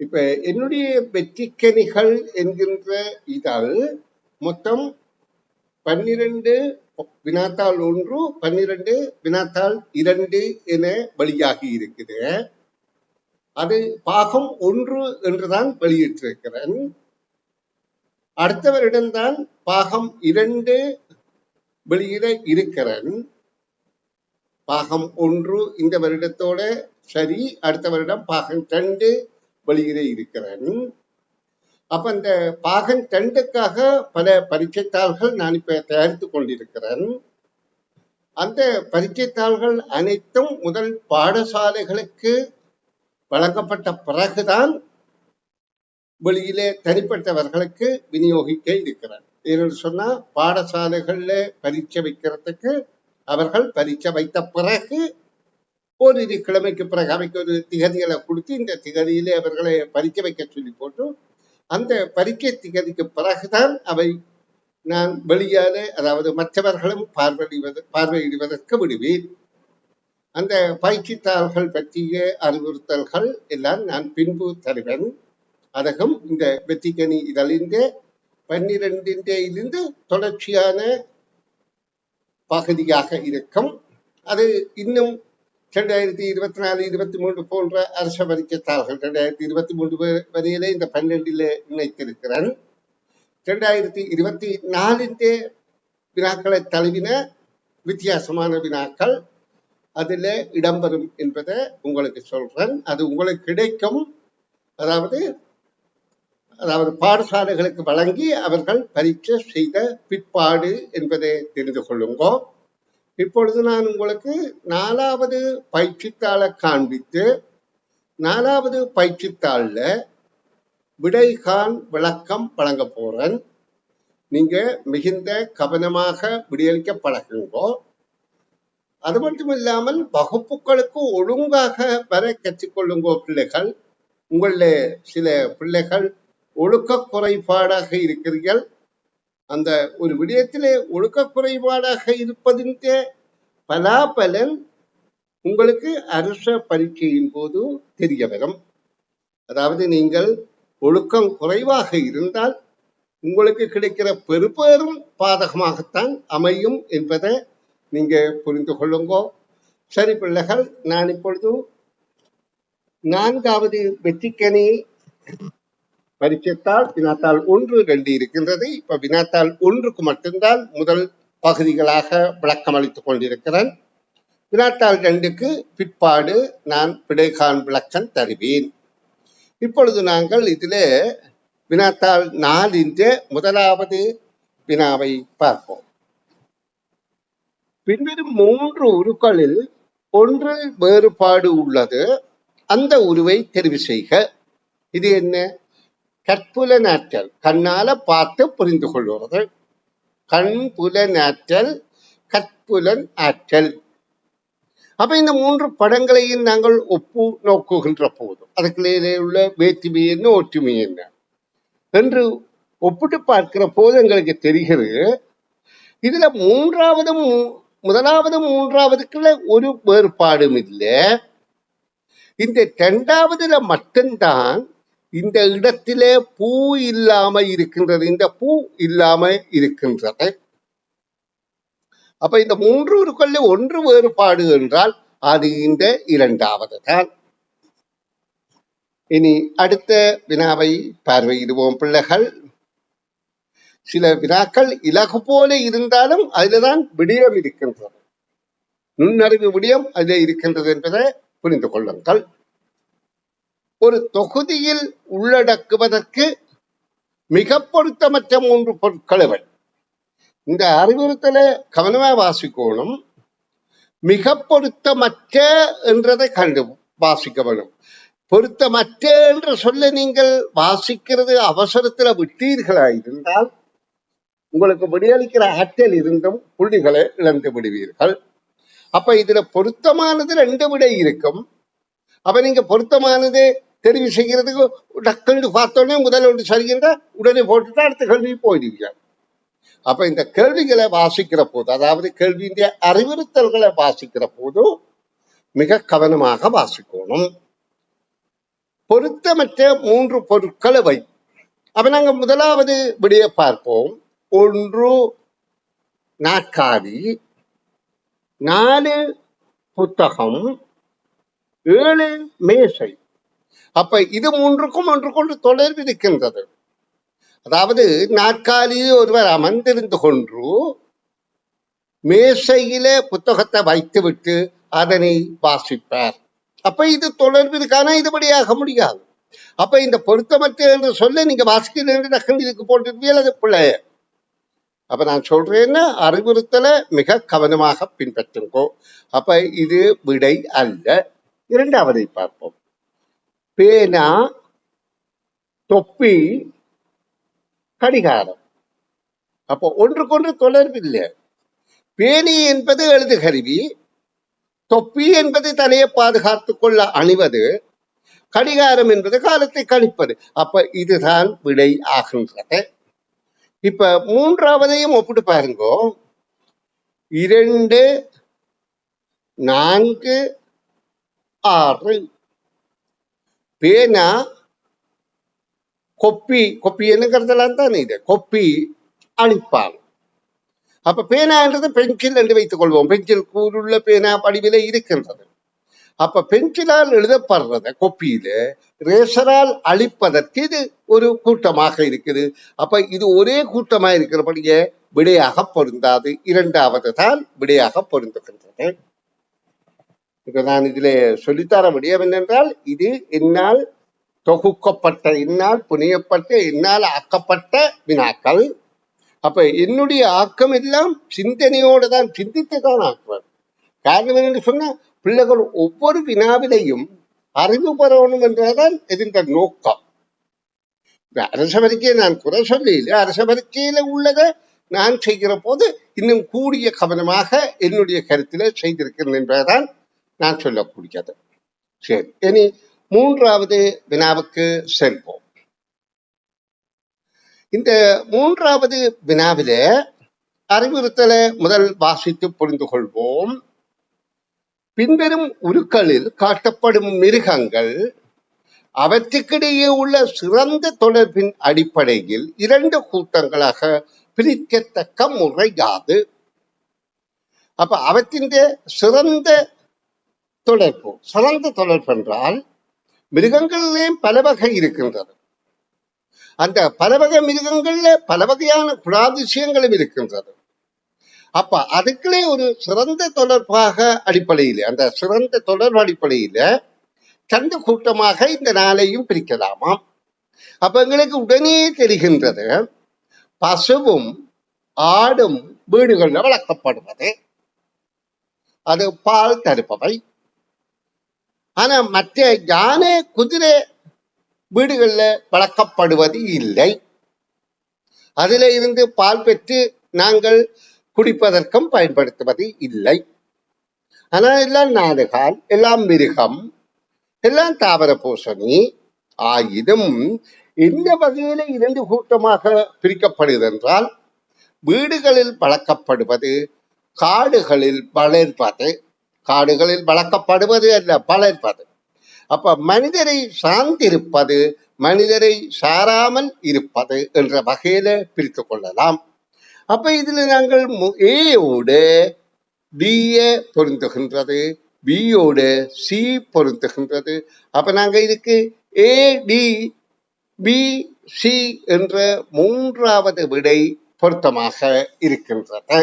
இப்ப என்னுடைய வெற்றிக்கனிகள் என்கின்ற இதழ் மொத்தம் பன்னிரண்டு வினாத்தாள் ஒன்று பன்னிரண்டு வினாத்தாள் இரண்டு என வெளியாகி இருக்குது அது பாகம் ஒன்று என்றுதான் வெளியிட்டிருக்கிறேன். அடுத்த வருடம்தான் பாகம் இரண்டு வெளியிட இருக்கிறேன். பாகம் ஒன்று இந்த வருடத்தோட சரி அடுத்த வருடம் பாகம் ரெண்டு வெளியிட இருக்கிறேன் அப்ப இந்த பாகன் ரெண்டுக்காக பல பரீட்சைத்தாள்கள் நான் இப்ப தயாரித்துக் கொண்டிருக்கிறேன். அந்த பரீட்சைத்தாள்கள் அனைத்தும் முதல் பாடசாலைகளுக்கு வழங்கப்பட்ட பிறகுதான் வெளியிலே தனிப்பட்டவர்களுக்கு விநியோகிக்க இருக்கிறார். ஏன்னு சொன்னா பாடசாலைகள்ல பரீட்சை வைக்கிறதுக்கு அவர்கள் பரீட்சை வைத்த பிறகு ஓரிரு கிழமைக்கு பிறகு அவைக்கு ஒரு திகதிகளை கொடுத்து இந்த திகதியிலே அவர்களை பறிக்க வைக்க சொல்லி போட்டு அந்த பறிக்கை திகதிக்கு பிறகுதான் அவை நான் வெளியாலே அதாவது மற்றவர்களும் பார்வையிடுவது பார்வையிடுவதற்கு விடுவேன். அந்த பயிற்சித்தாள்கள் பற்றிய அறிவுறுத்தல்கள் எல்லாம் நான் பின்பு தருவேன். அதுவும் இந்த வெத்திகனி இதழிந்த பன்னிரெண்டின்றிலிருந்து தொடர்ச்சியான பகுதியாக இருக்கும். அது இன்னும் ரெண்டாயிரத்தி இருபத்தி நாலு இருபத்தி மூன்று போன்ற அரச வரிக்கத்தாள்கள் ரெண்டாயிரத்தி இருபத்தி மூன்று வரையிலே இந்த பன்னெண்டிலே இணைத்திருக்கிறேன் ரெண்டாயிரத்தி இருபத்தி நாலிന്റെ வினாக்களை தழுவின வித்தியாசமான வினாக்கள் அதில் இடம்பெறும் என்பதை உங்களுக்கு சொல்றேன். அது உங்களுக்கு கிடைக்கும். அதாவது அதாவது பாடசாலைகளுக்கு வழங்கி அவர்கள் பரீட்சை செய்த பிற்பாடு என்பதை தெரிந்து கொள்ளுங்கோ. இப்பொழுது நான் உங்களுக்கு நாலாவது பயிற்சித்தாளை காண்பித்து நாலாவது பயிற்சித்தாள்ல விடைகான் விளக்கம் வழங்க போறேன். நீங்க மிகுந்த கவனமாக விடியளிக்க பழகுங்கோ. அது மட்டும் இல்லாமல் வகுப்புகளுக்கு ஒழுங்காக வர கற்றுக்கொள்ளுங்கோ பிள்ளைகள். உங்களில் சில பிள்ளைகள் ஒழுக்க குறைபாடாக இருக்கிறீர்கள். அந்த ஒரு விடயத்திலே ஒழுக்க குறைபாடாக இருப்பதின் பலாபலன் உங்களுக்கு அரச பரீட்சையின் போது தெரிய வரும். அதாவது நீங்கள் ஒழுக்கம் குறைவாக இருந்தால் உங்களுக்கு கிடைக்கிற பெருபேரும் பாதகமாகத்தான் அமையும் என்பதை நீங்க புரிந்து கொள்ளுங்கோ. சரி பிள்ளைகள் நான் இப்பொழுது நான்காவது வெற்றிக்கனி பரீட்சைத்தாள் வினாத்தாள் ஒன்று ரெண்டு இருக்கின்றது இப்ப வினாத்தாள் ஒன்றுக்கு மட்டும்தான் முதல் பகுதிகளாக விளக்கம் அளித்துக் கொண்டிருக்கிறேன். வினாத்தாள் ரெண்டுக்கு பிற்பாடு நான் விடைகான் விளக்கம் தருவேன். இப்பொழுது நாங்கள் இதிலே வினாத்தாள் நாலின்ற முதலாவது வினாவை பார்ப்போம். பின்வரும் மூன்று உருக்களில் ஒன்று வேறுபாடு உள்ளது. அந்த உருவை தெரிவு செய்க. இது என்ன? கற்புலனாற்றல் கண்ணால பார்த்து புரிந்து கொள்வது கண் புலனாற்றல் கற்புலன் ஆற்றல். அப்ப இந்த மூன்று படங்களையும் நாங்கள் ஒப்பு நோக்குகின்ற போது அதுக்குள்ளே உள்ள வேற்றுமை என்ன ஒற்றுமை என்ன என்று ஒப்பிட்டு பார்க்கிற போது எங்களுக்கு தெரிகிறது இதுல மூன்றாவது முதலாவது மூன்றாவதுக்குள்ள ஒரு வேறுபாடும் இல்லை. இந்த இரண்டாவதுல மட்டும்தான் இந்த இடத்திலே பூ இல்லாம இருக்கின்றது. இந்த பூ இல்லாம இருக்கின்றது. அப்ப இந்த மூன்று உருக்கொள்ள ஒன்று வேறுபாடு என்றால் அது இந்த இரண்டாவது தான். இனி அடுத்த வினாவை பார்வையிடுவோம் பிள்ளைகள். சில வினாக்கள் இலகு போல இருந்தாலும் அதுலதான் விடயம் இருக்கின்றது. நுண்ணறிவு விடயம் அதில் இருக்கின்றது என்பதை புரிந்து கொள்ளுங்கள். ஒரு தொகுதியில் உள்ளடக்குவதற்கு மிக பொருத்தமற்ற மூன்று பொருட்கள் இந்த அறிவுறுத்தலை கவனமா வாசிக்கணும். மிக பொருத்தமற்ற என்றதை கண்டு வாசிக்க வேணும். பொருத்தமற்ற என்ற சொல்ல நீங்கள் வாசிக்கிறது அவசரத்துல விட்டீர்களா இருந்தால் உங்களுக்கு விடியளிக்கிற ஆற்றல் இருந்தும் புள்ளிகளை இழந்து விடுவீர்கள். அப்ப இதுல பொருத்தமானது ரெண்டு விடை இருக்கும். அப்ப நீங்க பொருத்தமானது தெரிவு செய்கிறதுக்கு டக்குன்னு பார்த்தோன்னே முதல் ஒன்று சரிகின்ற உடனே போட்டுட்டு அடுத்த கேள்வி போயிடுவீங்க அப்ப இந்த கேள்விகளை வாசிக்கிற போது அதாவது கேள்வியுடைய அறிவுறுத்தல்களை வாசிக்கிற போது மிக கவனமாக வாசிக்கணும் பொருத்தமற்ற மூன்று பொருட்களை வை அப்ப நாங்க முதலாவது விடைய பார்ப்போம் ஒன்று நாற்காலி நாலு புத்தகம் ஏழு மேசை அப்ப இது மூன்றுக்கும் ஒன்றுக்கொன்று தொடர்பு இருக்கின்றது அதாவது நாற்காலியில் ஒருவர் அமர்ந்திருந்து கொண்டு மேசையில புத்தகத்தை வைத்துவிட்டு அதனை வாசிப்பார். அப்ப இது தொடர்பிற்கான இதுபடியாக முடியாது. அப்ப இந்த பொருத்தமற்ற என்று சொல்ல நீங்க வாசிக்கிறேன் டக்குனு இதுக்கு போட்டுருவீங்க அது பிள்ளைய அப்ப நான் சொல்றேன்னா அறிவுறுத்தலை மிக கவனமாக பின்பற்றுங்கோ. அப்ப இது விடை அல்ல. இரண்டாவதை பார்ப்போம். பேனா தொப்பி கடிகாரம். அப்போ ஒன்றுக்கொன்று தொடர்பு இல்லை. பேணி என்பது எழுது கருவி தொப்பி என்பது தலையை பாதுகாத்து கொள்ள அணிவது கடிகாரம் என்பது காலத்தை கணிப்பது. அப்ப இதுதான் விடை ஆகின்றது. இப்ப மூன்றாவதையும் ஒப்பிட்டு பாருங்க. இரண்டு நான்கு ஆறு. பேனா கொப்பி கொப்பி என்னங்கிறதெல்லாம் தானே இது கொப்பி அழிப்பான் அப்ப பேனான்றது பென்சில் என்று வைத்துக் கொள்வோம் பென்சில் கூறுள்ள பேனா படிவிலே இருக்கின்றது அப்ப பென்சிலால் எழுதப்படுறத கொப்பியில ரேசரால் அழிப்பதற்கு இது ஒரு கூட்டமாக இருக்குது அப்ப இது ஒரே கூட்டமா இருக்கிறபடியே விடையாக பொருந்தாது இரண்டாவது தான் விடையாக பொருந்துகின்றது இப்ப நான் இதிலே சொல்லித்தர முடியும் என்னென்றால் இது என்னால் தொகுக்கப்பட்ட என்னால் புனையப்பட்ட என்னால் ஆக்கப்பட்ட வினாக்கள். அப்ப என்னுடைய ஆக்கம் எல்லாம் சிந்தனையோடு தான் சிந்தித்து தான் ஆக்குவேன் காரணம் என்று சொன்னா பிள்ளைகள் ஒவ்வொரு வினாவிலையும் அறிவு பெறணும் என்றதான் எதிர்ந்த நோக்கம். இந்த அரச பரீட்சையை நான் குறை சொல்லல அரச பரீட்சையில உள்ளதை நான் செய்கிற போது இன்னும் கூடிய கவனமாக என்னுடைய கருத்தில செய்திருக்கிறேன் என்பதுதான் நான் சொல்லக்கூடியது. சரி இனி மூன்றாவது வினாவுக்கு செல்வோம். இந்த மூன்றாவது வினாவில அறிவுறுத்தலை முதல் வாசித்து புரிந்து கொள்வோம். பின்வரும் உருக்களில் காட்டப்படும் மிருகங்கள் அவற்றுக்கிடையே உள்ள சிறந்த தொடர்பின் அடிப்படையில் இரண்டு கூட்டங்களாக பிரிக்கத்தக்க முறை யாது அப்ப அவற்றின் சிறந்த தொடர்பு சிறந்த தொடர்பு என்றால் மிருகங்களிலே பல வகை இருக்கின்றது. அந்த பல வகை மிருகங்கள்ல பல வகையான குணாதிசயங்களும் இருக்கின்றது. அப்ப அதுக்குள்ளே ஒரு சிறந்த தொடர்பாக அடிப்படையில அந்த சிறந்த தொடர்பு அடிப்படையில தண்டு கூட்டமாக இந்த நாளையும் பிரிக்கலாமாம் அப்ப எங்களுக்கு உடனே தெரிகின்றது பசுவும் ஆடும் வீடுகளில் வளர்க்கப்படுவது. அது பால் தருப்பவை ஆனா மற்ற யானை குதிரை வீடுகள்ல வளர்க்கப்படுவது இல்லை. அதுல இருந்து பால் பெற்று நாங்கள் குடிப்பதற்கும் பயன்படுத்துவது இல்லை. ஆனால் எல்லாம் நாடுகால் எல்லாம் மிருகம் எல்லாம் தாவர பூசணி. ஆயினும் எந்த வகையில இரண்டு கூட்டமாக பிரிக்கப்படுகிறது என்றால் வீடுகளில் வளர்க்கப்படுவது காடுகளில் வளர்ப்பது காடுகளில் வளர்க்கப்படுவது அல்ல வளர்ப்பது அப்ப மனிதரை சார்ந்திருப்பது மனிதரை சாராமல் இருப்பது என்ற வகையில பிரித்து கொள்ளலாம். அப்ப இதுல நாங்கள் ஏயோடு டிய பொருந்துகின்றது பியோடு சி பொருந்துகின்றது. அப்ப நாங்க இதுக்கு ஏ டி பி சி என்ற மூன்றாவது விடை பொருத்தமாக இருக்கின்றது.